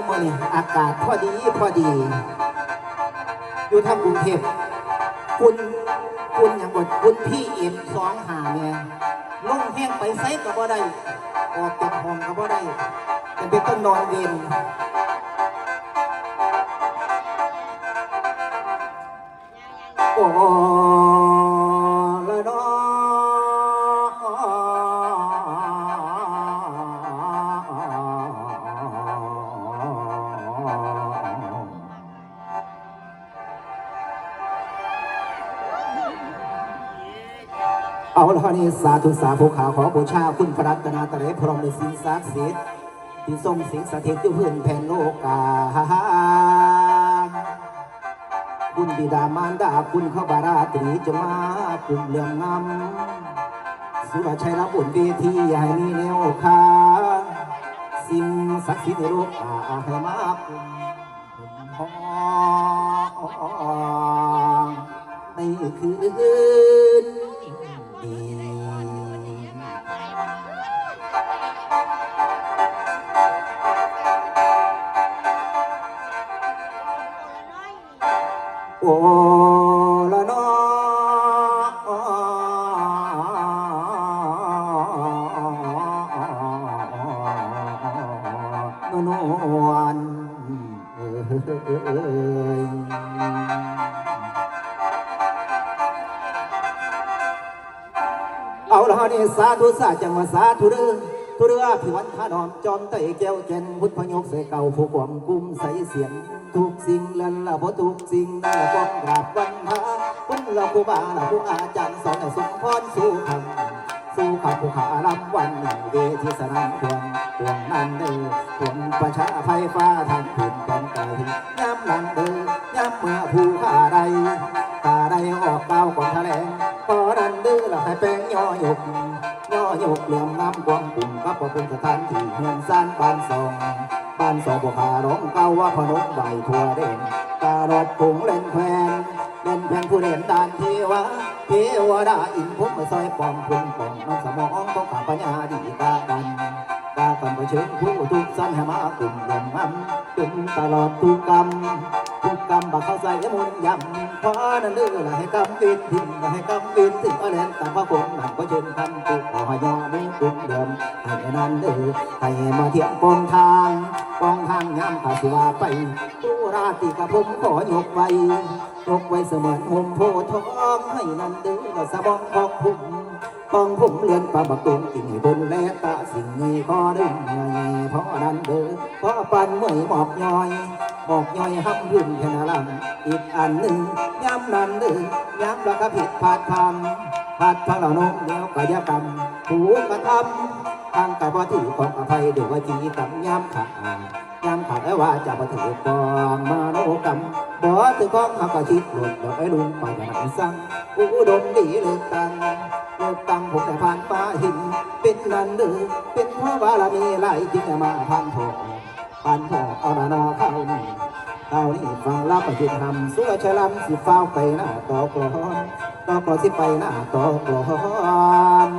ามื่อนี่อากาศพอดีพอดี อยู่ทางกรุงเทพคุณคุณอย่างบดคุณพี่เอ็มสองหาเนี่ยลงแห้งไปไซก็บ่ได้ออกจากห้องก็บ่ได้จะเป็นต้องนอนเย็นโอ้ เอาละนี่สาธุสาธุขาขอบูชาคุณพระรัตนตรัยพร้อมสิ่งศักดิ์สิทธิ์ที่ทรงสิงสถิตอยู่พื้นแผ่นโลกาคุณบิดามารดาคุณเข้าบาราตรีจะมากลุ่มเรื่องงำสุรชัยรับบุญเวทีให้มีแนวคาสิ่งศักดิ์สิทธิ์ในโลกาให้มากลุ่มหองในคืน โอ้ละนาะนวลเอ้ยเอาละนี่สาธุสาจังมาสาธุเด้อ ทุเรือพิวันพานอมจอมไตแก้วแก่นพุทธพยกเสเก่าผู้กวางกุมใส่เสียง ทุกสิ่งลันละพราะทุกสิ่งนั่นละป้องกราบวันพระคุณละผู้บาละผู้อาจารย์สอนให้สมพรสู่คำสู่ขับผู้ขาลำวันหนึ่งเวทีสนามควงควงนั่นเด้อควงประชาไฟฟ้าทางพื้นแผ่นไกลย้ำหนั่นเเหลี่ยมงามกวางปุ่มกับพระเป็นสถานที่เฮือนซานบ้านสองบ้านสองบวขาร้องเก้าว่าพนกใบทั่วเด่นตาลอดผงเล่นแควนเล่นแพงผู้เด่นดานเทวะเทวดาอินพุ่มซอยปองพุ่มปองน้องสมองต้องขาปัญญาดีตากันตากันไปเชิญผู้ทุกสั้นให้มากลุ่มลมงำจนตลอดทุกกรรม ทุกกรรมบักเข้าใส่มุนยำเพรานั่นเด้อละให้กำปิดทิ้งละให้กำปิดถึงอะไรตามพระคงนั่นก็เชิญคำตุกขอยอมือกุมเดิมให้นั่นเด้อให้มาเทียมปองทางปองทางยามขาสิว่าไปตุราติกับผมขอยกไว้ยกไว้เสมือนห่มโพทองให้นั่นเด้อละสะบองของผมปองผมเลียนปลาบักตุงกิ่งบนแลตาสิ่งเงยคอดึงเงยเพราะนั้นเด้อเพราะปันเมื่อยหมอกย้อย หมอกย้อยห้ำพื้นแค่นาลำอีกอันหนึ่งย้ำนั้นเด้อย้ำแล้วก็ผิดพลาดพามพลาดพลังเราโน้มเดียวกายกรรมถูกกระทำทางกับว่าถือของอภัยเดี๋ยวว่าจีกรรมย้ำขาดย้ำขาดแล้วว่าจะมาถือกองมาโนกรรมบ่ถือกองเขาก็ชิดหลุดดอกไอ้ลุงไปกันไหนสั่งอุดมดีเลือกตั้งเลิกตั้งผมแต่ผ่านฟ้าหิน เป็นนันเดือเป็นเพราะบารมีหลจึงจะมาพันโถ พันโถเอาดานอเข้านี่เขานี่ฟังรับประจิตทำสุรชลัมสิฟ้าไปหน้าต่อกลอนต่อกลอนสิไปหน้าต่อกลอน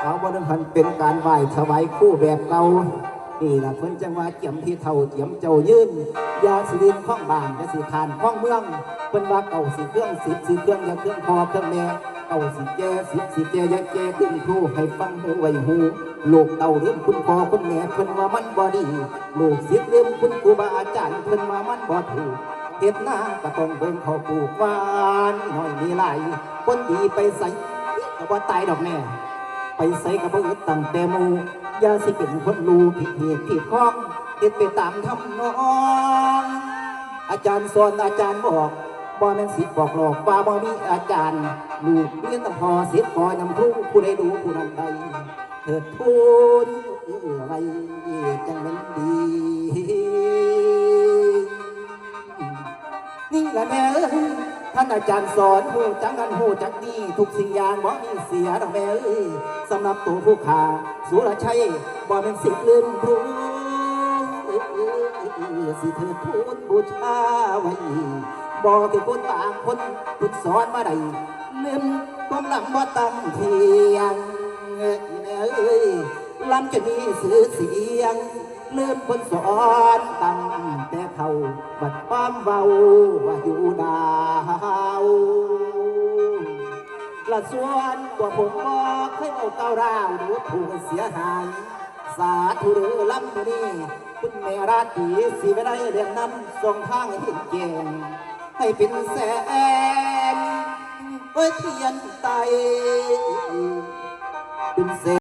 เอาบนหันเป็นการไหว้ถวายคู่แบบเก่านี่ละเพิ่นจังว่าเจียมที่เท่าเจียมเจ้ายืนยาสิรินข้องบานยาสิขานข้องเมืองเพิ่นว่าเก่าสิเครื่องสิบสิเครื่องยาเครื่องพอเครื่องแม่ เก่าสิแจสิสิแจยาแจขึ้นครูให้ฟังหูไว้หูลูกเต่าลืมคุณพ่อคุณแม่เพิ่นว่ามันบ่ดีลูกศิษย์ลืมคุณครูบาอาจารย์เพิ่นว่ามันบ่ถูกเฮ็ดหน้าก็ต้องเบิ่งเขาปลูกหวานหน่อยมีหลายคนดีไปใส่ก็บ่ตายดอกแน่ไปใส่กับบ่อึดตั้งแต่มูอย่าสิเป็นคนรู้ผิดเหตุผิดข้องเฮ็ดไปตามทำนองอาจารย์สอนอาจารย์บอก บ่แม่นสิทธิ์บอกหลอกว่าบ่มีอาจารย์ลูกเรียนต้องพอสิทธิ์พอนำครูผู้ใดดูผู้นั้นใดเถิดทูลอื้อไว้จังเป็นดี นี่แหละแม่ท่านอาจารย์สอนผู้จังกันผู้จักดีทุกสิ่งอย่างบ่มีเสียดอกแม่สำหรับตัวผู้ขาสุรชัยบ่เป็นสิทธิ์ลืมครูสิเธอทูลบูชาไว้ บ่คือคนต่างคนพุทธสอนมาได้ลืมความหลังบ่ตั้งเทียงเอ้ยลำจะมีสื่อเสียง ลืมคนสอนตั้งแต่เขาบัดความเบาว่าอยู่ดาวละส่วนตัวผมบอกให้เอาเก้าร้าวดูถูกเสียหาย สาธุรือลำนี้คุณแม่ราตรีสีไม่ได้เรียนนำส่งทางให้เห็นเกง ให้เป็นแสนไว้เทียนไตเป็นแสน